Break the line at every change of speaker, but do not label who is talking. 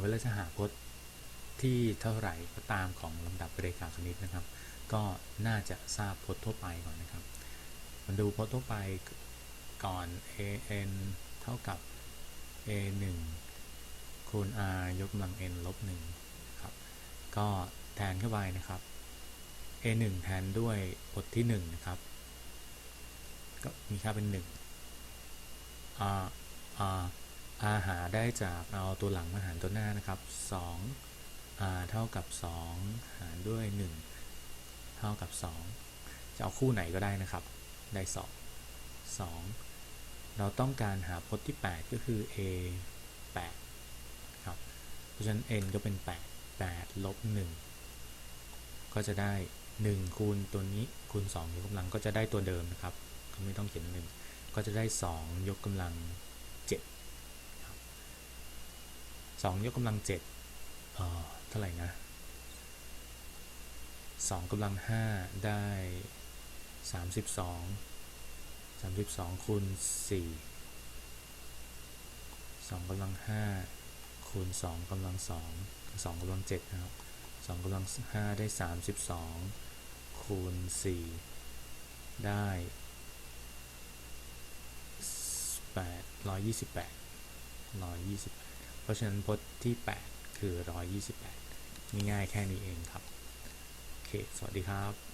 เวลาจะหาพจน์ที่เท่าไหร่ก็ตามของลำดับเรขาคณิตนะครับ ก็น่าจะทราบพจน์ทั่วไปก่อนนะครับมาดูพจน์ทั่วไปก่อน an เท่ากับ a 1คูณ r ยกกำลัง n ลบ1ครับ ก็แทนเข้าไปนะครับ a 1แทนด้วยพจน์ที่1นะครับ ก็มีค่าเป็น 1 r r r หาได้จากเอาตัวหลังมาหารตัวหน้านะครับ2 r เท่ากับ 2 หารด้วย 1 เท่ากับ 2 จะเอาคู่ไหนก็ได้นะครับ ได้ 2 2 เราต้องการหาพจน์ที่ 8 ก็คือ a 8ครับ เพราะฉะนั้น n ก็เป็น 8 8ลบ1ก็จะได้ 1 คูณตัวนี้คูณ 2 ยกกำลังก็จะได้ตัวเดิมนะครับ ก็ไม่ต้องเขียน 1 ก็จะได้ 2 ยกกำลัง 7 2 ยกกำลัง7เอ่อเท่าไหร่นะ2กำลัง 5 ได้ 32 32คูณ4 2กำลัง 5 คูณ 2กำลัง 2 2กำลัง7นะครับ2กำลัง 5 ได้ 32 คูณ 4 ได้ 8 128 128 เพราะฉะนั้นพจน์ที่ 8 คือ 128 ง่ายๆแค่นี้เองครับ โอเค สวัสดีครับ